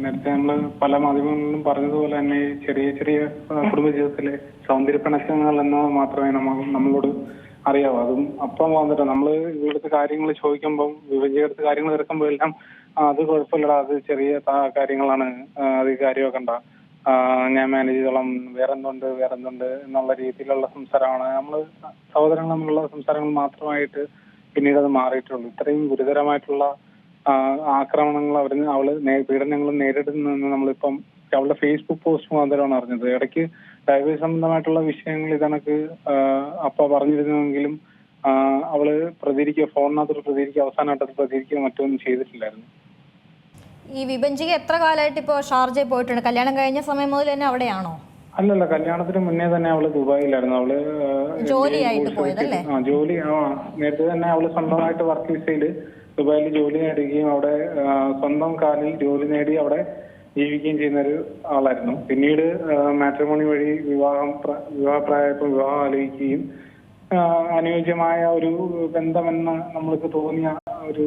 നേരത്തെ നമ്മൾ പല മാധ്യമങ്ങളിലും പറഞ്ഞതുപോലെ തന്നെ ചെറിയ ചെറിയ കുടുംബ കുടുംബജീവിതത്തിലെ സൗന്ദര്യ പിണക്കങ്ങൾ എന്ന് മാത്രമേ നമ്മ നമ്മളോട് അറിയാവൂ. അതും അപ്പം വന്നിട്ട് നമ്മൾ ഇവിടുത്തെ കാര്യങ്ങൾ ചോദിക്കുമ്പോൾ വിഭജിച്ചെടുത്ത് കാര്യങ്ങൾ തീർക്കുമ്പോൾ എല്ലാം അത് കുഴപ്പമില്ലടാ അത് ചെറിയ കാര്യങ്ങളാണ് അത് കാര്യമാക്കണ്ട ഞാൻ മാനേജ് ചെയ്തോളാം വേറെ എന്തുണ്ട് വേറെ എന്തുണ്ട് എന്നുള്ള രീതിയിലുള്ള സംസാരമാണ്. നമ്മൾ സഹോദരങ്ങൾ തമ്മിലുള്ള സംസാരങ്ങൾ മാത്രമായിട്ട് പിന്നീട് അത് മാറിയിട്ടുള്ളൂ. ഇത്രയും ഗുരുതരമായിട്ടുള്ള ആക്രമണങ്ങൾ അവർ അവൾ പീഡനങ്ങൾ നേരിടുന്നെന്ന് നമ്മളിപ്പം അവളുടെ ഫേസ്ബുക്ക് പോസ്റ്റ് മുഖാന്തരമാണ് അറിഞ്ഞത്. ഇടയ്ക്ക് ഡൈവേഴ്സ് സംബന്ധമായിട്ടുള്ള വിഷയങ്ങൾ ഇതണക്ക് അപ്പ പറഞ്ഞിരുന്നുവെങ്കിലും അവൾ പ്രതികരിക്കുക ഫോണിനകത്ത് പ്രതികരിക്കുക അവസാനമായിട്ട് പ്രതികരിക്കുക മറ്റൊന്നും ചെയ്തിട്ടില്ലായിരുന്നു. ഈ വിഭജിക എത്ര കാലമായിട്ട് ഇപ്പോ ഷാർജയിൽ പോയിട്ടുണ്ട്? കല്യാണം കഴിഞ്ഞ സമയം മുതൽ തന്നെ അവിടെയാണോ? അല്ലല്ല കല്യാണത്തിന് മുന്നേ തന്നെ അവൾ ദുബായിലായിരുന്നു. അവൾ ജോലിയായിട്ട് പോയതല്ലേ? ആ ജോലി ആ നേരത്തെ തന്നെ അവൾ സ്വന്തമായിട്ട് വർക്ക് വിസയിൽ ദുബായിൽ ജോലി നേടുകയും അവിടെ സ്വന്തം കാലിൽ ജോലി നേടി അവിടെ ജീവിക്കുകയും ചെയ്യുന്ന ഒരു ആളായിരുന്നു. പിന്നീട് മാട്രിമോണി വഴി വിവാഹം വിവാഹ വിവാഹപ്രായപ്പോൾ വിവാഹം ആലോചിക്കുകയും അനുയോജ്യമായ ഒരു ബന്ധമെന്ന് നമ്മൾക്ക് തോന്നിയ ഒരു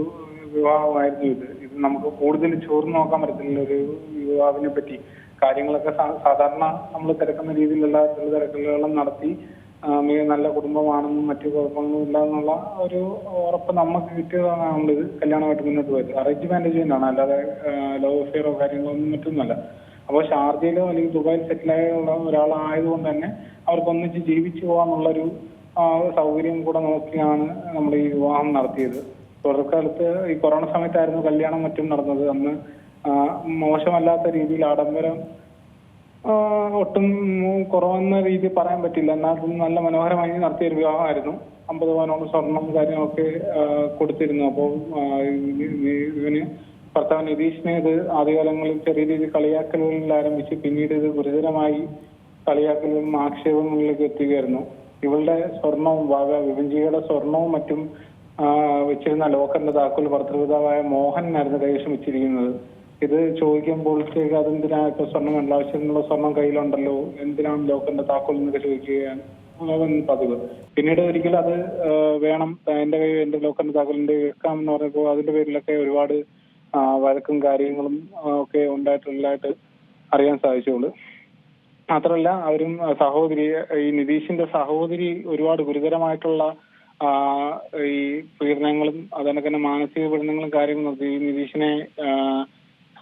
വിവാഹമായിരുന്നു ഇത്. ഇത് നമുക്ക് കൂടുതൽ ചോർന്ന് നോക്കാൻ പറ്റത്തില്ല. ഒരു വിവാഹത്തിനെ പറ്റി കാര്യങ്ങളൊക്കെ സാധാരണ നമ്മൾ തിരക്കുന്ന രീതിയിലുള്ള തിരക്കലുകളും നടത്തി നല്ല കുടുംബമാണെന്നും മറ്റു കുഴപ്പങ്ങളും ഇല്ല എന്നുള്ള ഒരു ഉറപ്പ് നമുക്ക് കിട്ടിയതാണ് നമ്മളിത് കല്യാണമായിട്ട് മുന്നോട്ട് പോയത്. അറേഞ്ച് മാനേജ്മെന്റ് ആണ് അല്ലാതെ ലവ് അഫെയറോ കാര്യങ്ങളോ ഒന്നും മറ്റൊന്നുമല്ല. അപ്പോൾ ഷാർജയിലോ അല്ലെങ്കിൽ ദുബായിൽ സെറ്റിലായുള്ള ഒരാളായതുകൊണ്ട് തന്നെ അവർക്ക് ഒന്നിച്ച് ജീവിച്ചു ആ, സൗകര്യം കൂടെ നോക്കിയാണ് നമ്മൾ ഈ വിവാഹം നടത്തിയത്. തുടർക്കാലത്ത് ഈ കൊറോണ സമയത്തായിരുന്നു കല്യാണം മറ്റും നടന്നത്. അന്ന് മോശമല്ലാത്ത രീതിയിൽ ആഡംബരം ഒട്ടും കുറവെന്ന രീതി പറയാൻ പറ്റില്ല. എന്നാൽ നല്ല മനോഹരമായി നടത്തിയ ഒരു വിവാഹമായിരുന്നു. അമ്പത് പവനോളം സ്വർണം കാര്യങ്ങളൊക്കെ കൊടുത്തിരുന്നു. അപ്പോൾ ഇവന് ഭർത്താവ് നിതീഷിനെ ഇത് ആദ്യകാലങ്ങളിൽ ചെറിയ രീതിയിൽ കളിയാക്കലുകളിൽ ആരംഭിച്ച് പിന്നീട് ഇത് ഗുരുതരമായി കളിയാക്കലുകളും ആക്ഷേപങ്ങളിലേക്ക് എത്തുകയായിരുന്നു. ഇവളുടെ സ്വർണവും വക വിഭജിയുടെ സ്വർണവും മറ്റും വെച്ചിരുന്ന ലോക്കറിന്റെ താക്കോൽ ഭർത്തൃപിതാവായ മോഹനായിരുന്നു കൈവശം വെച്ചിരിക്കുന്നത്. ഇത് ചോദിക്കുമ്പോൾ അതെന്തിനാ ഇപ്പൊ സ്വർണം ആവശ്യത്തിനുള്ള സ്വർണം കയ്യിലുണ്ടല്ലോ? എന്തിനാണ് ലോക്കറിന്റെ താക്കോൽ എന്നൊക്കെ ചോദിക്കുകയാണ്. പതിവ്. പിന്നീട് ഒരിക്കലും അത് വേണം. എന്റെ കൈ എന്റെ ലോക്കറിന്റെ താക്കോലിന്റെ വെക്കാമെന്ന് പറഞ്ഞപ്പോൾ അതിന്റെ പേരിലൊക്കെ ഒരുപാട് വഴക്കും കാര്യങ്ങളും ഒക്കെ ഉണ്ടായിട്ടുള്ളതായിട്ട് അറിയാൻ സാധിച്ചുള്ളൂ. മാത്രമല്ല അവരും സഹോദരി ഈ നിതീഷിന്റെ സഹോദരി ഒരുപാട് ഗുരുതരമായിട്ടുള്ള ഈ പീഡനങ്ങളും അതുപോലെ തന്നെ മാനസിക പീഡനങ്ങളും കാര്യങ്ങളും ഈ നിതീഷിനെ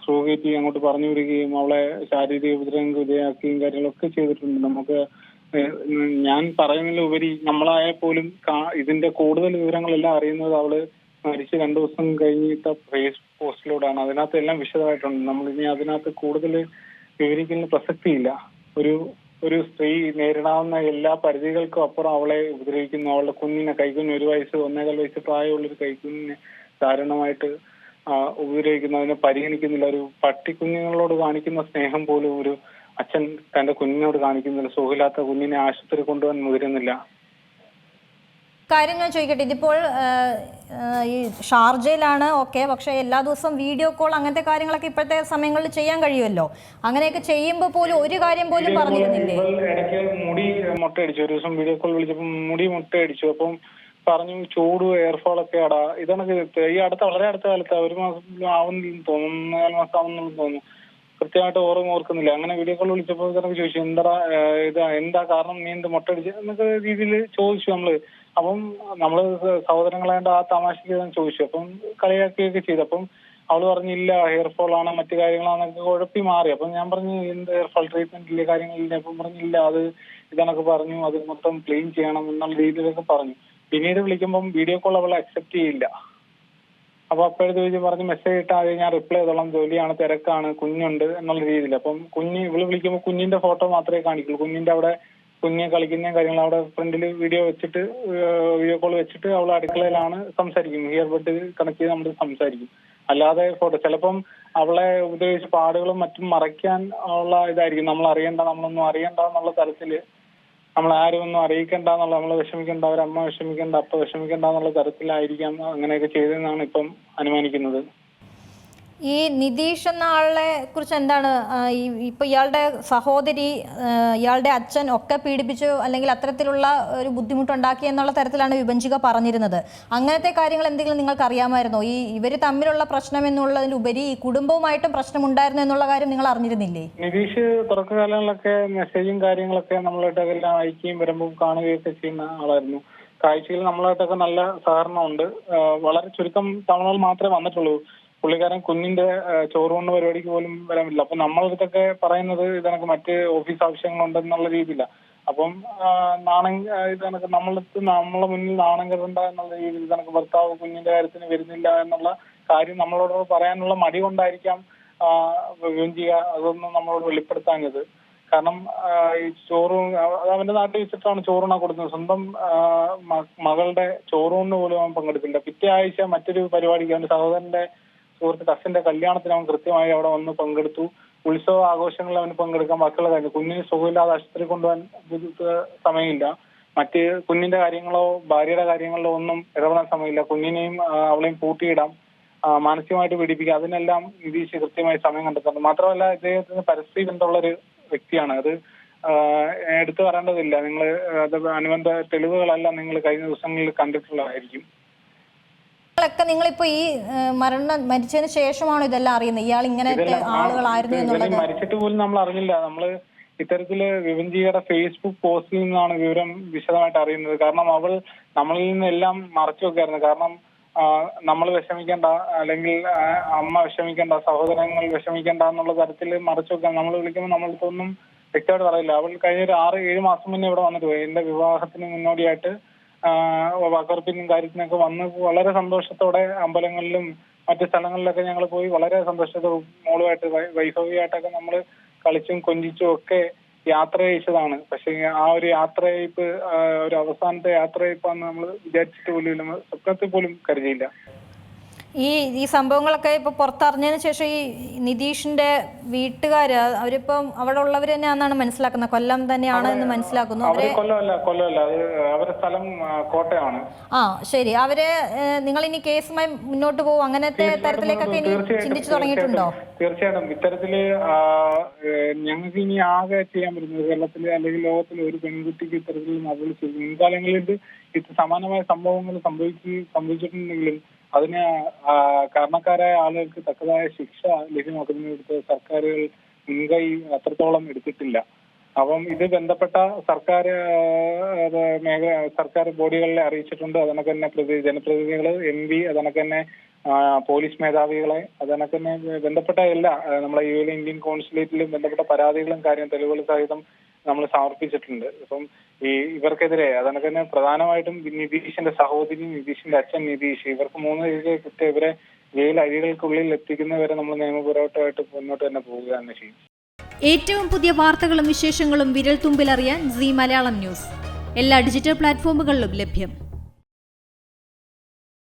സ്ട്രോഗേറ്റ് അങ്ങോട്ട് പറഞ്ഞു വിടുകയും അവളെ ശാരീരിക ഉപദ്രവങ്ങൾക്ക് വിധേയാക്കുകയും കാര്യങ്ങളൊക്കെ ചെയ്തിട്ടുണ്ട്. നമുക്ക് ഞാൻ പറയുന്നതിൽ ഉപരി നമ്മളായാൽ പോലും ഇതിന്റെ കൂടുതൽ വിവരങ്ങളെല്ലാം അറിയുന്നത് അവൾ മരിച്ച് രണ്ടു ദിവസം കഴിഞ്ഞിട്ട ഫേസ് പോസ്റ്റിലൂടെയാണ്. അതിനകത്ത് എല്ലാം വിശദമായിട്ടുണ്ട്. നമ്മൾ ഇനി അതിനകത്ത് കൂടുതൽ വിവരിക്കുന്ന പ്രസക്തിയില്ല. ഒരു ഒരു സ്ത്രീ നേരിടാവുന്ന എല്ലാ പരിധികൾക്കും അപ്പുറം അവളെ ഉപദ്രവിക്കുന്നു. അവളുടെ കുഞ്ഞിനെ കൈക്കുഞ്ഞ് ഒരു വയസ്സ് ഒന്നേകാൽ വയസ്സ് പ്രായമുള്ള ഒരു കൈക്കുഞ്ഞിനെ ദാരുണമായിട്ട് ആ, ഉപദ്രവിക്കുന്നു പരിഗണിക്കുന്നില്ല. ഒരു പട്ടിക്കുഞ്ഞുങ്ങളോട് കാണിക്കുന്ന സ്നേഹം പോലും ഒരു അച്ഛൻ തന്റെ കുഞ്ഞിനോട് കാണിക്കുന്നില്ല. സുഖമില്ലാത്ത കുഞ്ഞിനെ ആശുപത്രി കൊണ്ടുപോകാൻ മുതിരുന്നില്ല. കാര്യം ഞാൻ ചോദിക്കട്ടെ. ഇതിപ്പോൾ ഈ ഷാർജയിലാണ് ഓക്കെ പക്ഷെ എല്ലാ ദിവസവും വീഡിയോ കോൾ അങ്ങനത്തെ കാര്യങ്ങളൊക്കെ ഇപ്പോഴത്തെ സമയങ്ങളിൽ ചെയ്യാൻ കഴിയുമല്ലോ? അങ്ങനെയൊക്കെ ചെയ്യുമ്പോൾ പോലും ഒരു കാര്യം പോലും പറഞ്ഞിരുന്നില്ലേ? ഇടയ്ക്ക് മുടി മുട്ടയടിച്ചു. ഒരു ദിവസം വീഡിയോ കോൾ വിളിച്ചപ്പോൾ മുടി മുട്ടയടിച്ചു. അപ്പം പറഞ്ഞു ചൂട് എയർഫോൾ ഒക്കെ ആടാ. ഇതാണ് ഈ അടുത്ത വളരെ അടുത്ത കാലത്ത് ഒരു മാസം ആവുന്നില്ലെന്ന് തോന്നുന്നു. നാല് മാസം ആവുന്നില്ലെന്ന് തോന്നുന്നു. കൃത്യമായിട്ട് ഓർമ്മ ഓർക്കുന്നില്ല. അങ്ങനെ വീഡിയോ കോൾ വിളിച്ചപ്പോൾ ഇതൊക്കെ ചോദിച്ചു എന്താ ഇത് എന്താ കാരണം? നീ എന്ത് മുട്ടടിച്ച്? എന്നൊക്കെ രീതിയിൽ ചോദിച്ചു നമ്മൾ. അപ്പം നമ്മൾ സഹോദരങ്ങളായിട്ട് ആ തമാശക്ക് ഞാൻ ചോദിച്ചു. അപ്പം കളിയാക്കുകയൊക്കെ ചെയ്തു. അപ്പം അവൾ പറഞ്ഞില്ല ഹെയർഫോൾ ആണ് മറ്റു കാര്യങ്ങളാണെന്നൊക്കെ കുഴപ്പി മാറി. അപ്പം ഞാൻ പറഞ്ഞു എന്ത് ഹെയർഫോൾ ഇല്ല കാര്യങ്ങളില്ല. അപ്പം പറഞ്ഞില്ല അത് ഇതാണൊക്കെ പറഞ്ഞു. അത് മൊത്തം ക്ലീൻ ചെയ്യണം എന്നുള്ള രീതിയിലൊക്കെ പറഞ്ഞു. പിന്നീട് വിളിക്കുമ്പം വീഡിയോ കോൾ അവൾ അക്സെപ്റ്റ് ചെയ്യില്ല. അപ്പൊ അപ്പോഴത്തെ ചോദിച്ചു പറഞ്ഞ് മെസ്സേജ് ഇട്ടാൽ ഞാൻ റിപ്ലൈ ചെയ്തോളാം. ജോലിയാണ് തിരക്കാണ് കുഞ്ഞുണ്ട് എന്നുള്ള രീതിയിൽ. അപ്പം കുഞ്ഞ് ഇവൾ വിളിക്കുമ്പോൾ കുഞ്ഞിന്റെ ഫോട്ടോ മാത്രമേ കാണിക്കുള്ളൂ. കുഞ്ഞിന്റെ അവിടെ കുഞ്ഞ് കളിക്കുന്ന കാര്യങ്ങൾ അവിടെ ഫ്രണ്ടിൽ വീഡിയോ വെച്ചിട്ട് വീഡിയോ കോൾ വെച്ചിട്ട് അവൾ അടുക്കളയിലാണ് സംസാരിക്കും. ഹിയർ ബഡ് കണക്ട് ചെയ്ത് നമ്മൾ സംസാരിക്കും. അല്ലാതെ ഫോട്ടോ ചിലപ്പം അവളെ ഉപയോഗിച്ച് പാടുകളും മറ്റും മറയ്ക്കാൻ ഉള്ള ഇതായിരിക്കും. നമ്മൾ അറിയണ്ട നമ്മളൊന്നും അറിയണ്ട എന്നുള്ള തരത്തിൽ നമ്മൾ ആരും ഒന്നും അറിയിക്കണ്ട എന്നുള്ള നമ്മൾ വിഷമിക്കേണ്ട അവരമ്മ വിഷമിക്കേണ്ട അപ്പ വിഷമിക്കേണ്ട എന്നുള്ള തരത്തിലായിരിക്കാം അങ്ങനെയൊക്കെ ചെയ്തെന്നാണ് ഇപ്പം അനുമാനിക്കുന്നത്. ഈ നിതീഷ് എന്ന ആളെ കുറിച്ച് എന്താണ് ഇപ്പൊ ഇയാളുടെ സഹോദരി ഇയാളുടെ അച്ഛൻ ഒക്കെ പീഡിപ്പിച്ചു അല്ലെങ്കിൽ അത്തരത്തിലുള്ള ഒരു ബുദ്ധിമുട്ടുണ്ടാക്കി എന്നുള്ള തരത്തിലാണ് വിഭജിക പറഞ്ഞിരുന്നത്. അങ്ങനത്തെ കാര്യങ്ങൾ എന്തെങ്കിലും നിങ്ങൾക്ക് അറിയാമായിരുന്നോ? ഈ ഇവർ തമ്മിലുള്ള പ്രശ്നം എന്നുള്ളതിലുപരി ഈ കുടുംബവുമായിട്ടും പ്രശ്നമുണ്ടായിരുന്നു എന്നുള്ള കാര്യം നിങ്ങൾ അറിഞ്ഞിരുന്നില്ലേ? നിതീഷ് തുടക്കകാലങ്ങളിലൊക്കെ മെസ്സേജും കാര്യങ്ങളൊക്കെ നമ്മളായിട്ടൊക്കെ അയക്കുകയും വരുമ്പോൾ കാണുകയൊക്കെ ചെയ്യുന്ന ആളായിരുന്നു. കാഴ്ചയിൽ നമ്മളായിട്ടൊക്കെ നല്ല സഹകരണമുണ്ട്. വളരെ ചുരുക്കം തവണകൾ മാത്രമേ വന്നിട്ടുള്ളൂ. പുള്ളിക്കാരൻ കുഞ്ഞിന്റെ ചോറുകൊണ്ട് പരിപാടിക്ക് പോലും വരാൻ പറ്റില്ല. അപ്പൊ നമ്മളടുത്തൊക്കെ പറയുന്നത് ഇതണക്ക് മറ്റ് ഓഫീസ് ആവശ്യങ്ങളുണ്ടെന്നുള്ള രീതിയില്ല അപ്പം നാണ ഇതണക്ക് നമ്മളടുത്ത് നമ്മളെ മുന്നിൽ നാണം കെടണ്ട എന്നുള്ള രീതിയിൽ ഇതണക്ക് ഭർത്താവ് കുഞ്ഞിന്റെ കാര്യത്തിന് വരുന്നില്ല എന്നുള്ള കാര്യം നമ്മളോട് പറയാനുള്ള മടി കൊണ്ടായിരിക്കാം ചെയ്യുക. അതൊന്നും നമ്മളോട് വെളിപ്പെടുത്താഞ്ഞത്. കാരണം ഈ ചോറും അത് അവന്റെ നാട്ടിൽ വെച്ചിട്ടാണ് ചോറുണ കൊടുക്കുന്നത്. സ്വന്തം മകളുടെ ചോറൂണിന് പോലും അവൻ പങ്കെടുത്തില്ല. പിറ്റേ ആഴ്ച മറ്റൊരു പരിപാടിക്ക് അവന്റെ സഹോദരന്റെ സുഹൃത്ത് കസിന്റെ കല്യാണത്തിന് അവൻ കൃത്യമായി അവിടെ വന്ന് പങ്കെടുത്തു. ഉത്സവ ആഘോഷങ്ങളിൽ അവന് പങ്കെടുക്കാൻ ബാക്കിയുള്ള കാര്യം കുഞ്ഞിന് സുഖമില്ലാതെ ആശുപത്രി കൊണ്ടുപോകാൻ സമയമില്ല. മറ്റ് കുഞ്ഞിന്റെ കാര്യങ്ങളോ ഭാര്യയുടെ കാര്യങ്ങളോ ഒന്നും ഇടപെടാൻ സമയമില്ല. കുഞ്ഞിനെയും അവളെയും പൂട്ടിയിടാം മാനസികമായിട്ട് പീഡിപ്പിക്കുക അതിനെല്ലാം നിതീഷ് കൃത്യമായി സമയം കണ്ടെത്തുന്നുണ്ട് മാത്രമല്ല ഇദ്ദേഹത്തിന് പരസ്യ ബന്ധമുള്ള ഒരു വ്യക്തിയാണ്. അത് എടുത്തു പറയേണ്ടതില്ല. നിങ്ങൾ അത് അനുബന്ധ തെളിവുകളെല്ലാം നിങ്ങൾ കഴിഞ്ഞ ദിവസങ്ങളിൽ കണ്ടിട്ടുള്ളതായിരിക്കും. നിങ്ങളൊക്കെ നിങ്ങളിപ്പോ ഈ ആ, മരണം മരിച്ചതിന് ശേഷമാണോ ഇതെല്ലാം അറിയുന്നത്? ഇയാൾ ഇങ്ങനത്തെ ആളുകളായിരുന്നു എന്നുള്ളത്. മരിച്ചിട്ട് പോലും നമ്മൾ അറിഞ്ഞില്ല. നമ്മൾ ഇത്തരത്തിൽ വിവഞ്ചിയുടെ ഫേസ്ബുക്ക് പോസ്റ്റിൽ നിന്നാണ് വിവരം വിശദമായിട്ട് അറിയുന്നത്. കാരണം അവൾ നമ്മളിൽ നിന്നെല്ലാം മറച്ചു വെക്കായിരുന്നു. കാരണം നമ്മൾ വിഷമിക്കേണ്ട അല്ലെങ്കിൽ അമ്മ വിഷമിക്കേണ്ട സഹോദരങ്ങൾ വിഷമിക്കേണ്ട എന്നുള്ള തരത്തിൽ മറച്ചു വെക്കാൻ നമ്മൾ വിളിക്കുമ്പോൾ നമ്മളടുത്തൊന്നും വ്യക്തമായിട്ട് പറയില്ല. അവൾ കഴിഞ്ഞ ഒരു ആറ് ഏഴ് മാസം മുന്നേ ഇവിടെ വന്നിട്ട് പോയി. എന്റെ വിവാഹത്തിന് മുന്നോടിയായിട്ട് വാക്കർപ്പിനും കാര്യത്തിനൊക്കെ വന്ന് വളരെ സന്തോഷത്തോടെ അമ്പലങ്ങളിലും മറ്റു സ്ഥലങ്ങളിലൊക്കെ ഞങ്ങൾ പോയി വളരെ സന്തോഷത്തോടെ മോളുമായിട്ട് വൈഭവികമായിട്ടൊക്കെ നമ്മൾ കളിച്ചും കൊഞ്ചിച്ചും ഒക്കെ യാത്ര ചെയ്തതാണ്. പക്ഷെ ആ ഒരു യാത്രയയപ്പ് ഒരു അവസാനത്തെ യാത്രയപ്പാന്ന് നമ്മൾ വിചാരിച്ചിട്ട് പോലും സ്വപ്നത്തിൽ പോലും കരുതിയില്ല. ഈ ഈ സംഭവങ്ങളൊക്കെ ഇപ്പൊ പുറത്തറിഞ്ഞതിന് ശേഷം ഈ നിതീഷിന്റെ വീട്ടുകാര് അവരിപ്പം അവിടെ ഉള്ളവർ തന്നെയാണെന്നാണ് മനസ്സിലാക്കുന്നത്. കൊല്ലം തന്നെയാണ് എന്ന് മനസ്സിലാക്കുന്നു. അവരെ അവരുടെ സ്ഥലം ആ, കോട്ടയമാണ് ആ ശരി. അവരെ നിങ്ങൾ ഇനി കേസുമായി മുന്നോട്ട് പോകും അങ്ങനത്തെ തരത്തിലേക്കൊക്കെ ഇനി ചിന്തിച്ചു തുടങ്ങിയിട്ടുണ്ടോ? തീർച്ചയായിട്ടും. ഇത്തരത്തിൽ ഞങ്ങൾക്ക് ഇനി ആകെ ചെയ്യാൻ പറ്റുന്നത് കേരളത്തിലെ അല്ലെങ്കിൽ ലോകത്തിലെ ഒരു പെൺകുട്ടിക്ക് ഇത്തരത്തിൽ മുൻകാലങ്ങളിൽ സമാനമായ സംഭവങ്ങൾ സംഭവിച്ച് സംഭവിച്ചിട്ടുണ്ടെങ്കിലും അതിന് കാരണക്കാരായ ആളുകൾക്ക് തക്കതായ ശിക്ഷ ലഭ്യമാക്കുന്നതിന് ഇവിടുത്തെ സർക്കാരുകൾ മുൻകൈ അത്രത്തോളം എടുത്തിട്ടില്ല. അപ്പം ഇത് ബന്ധപ്പെട്ട സർക്കാർ മേഖല സർക്കാർ ബോഡികളെ അറിയിച്ചിട്ടുണ്ട്. അതിനൊക്കെ തന്നെ പ്രതി ജനപ്രതിനിധികൾ എം പി അതിനൊക്കെ തന്നെ പോലീസ് മേധാവികളെ അതിനൊക്കെ തന്നെ ബന്ധപ്പെട്ട എല്ലാ നമ്മളെ യു എൻ ഇന്ത്യൻ കോൺസുലേറ്റിലും ബന്ധപ്പെട്ട പരാതികളും കാര്യം തെളിവുകൾ സഹിതം നമ്മൾ സമർപ്പിച്ചിട്ടുണ്ട്. ഇപ്പം ഈ ഇവർക്കെതിരെ അതിനൊക്കെ തന്നെ പ്രധാനമായിട്ടും നിതീഷിന്റെ സഹോദരി നിതീഷിന്റെ അച്ഛൻ നിതീഷ് ഇവർക്ക് മൂന്ന് പേരെ കുറ്റം ഇവരെ ജയിൽ അഴികൾക്കുള്ളിൽ എത്തിക്കുന്നവരെ നമ്മൾ നിയമപരമായിട്ട് മുന്നോട്ട് തന്നെ പോവുക തന്നെ ചെയ്യും. ഏറ്റവും പുതിയ വാർത്തകളും വിശേഷങ്ങളും വിരൽ തുമ്പിലറിയാൻ സി മലയാളം ന്യൂസ്. എല്ലാ ഡിജിറ്റൽ പ്ലാറ്റ്ഫോമുകളിലും ലഭ്യം.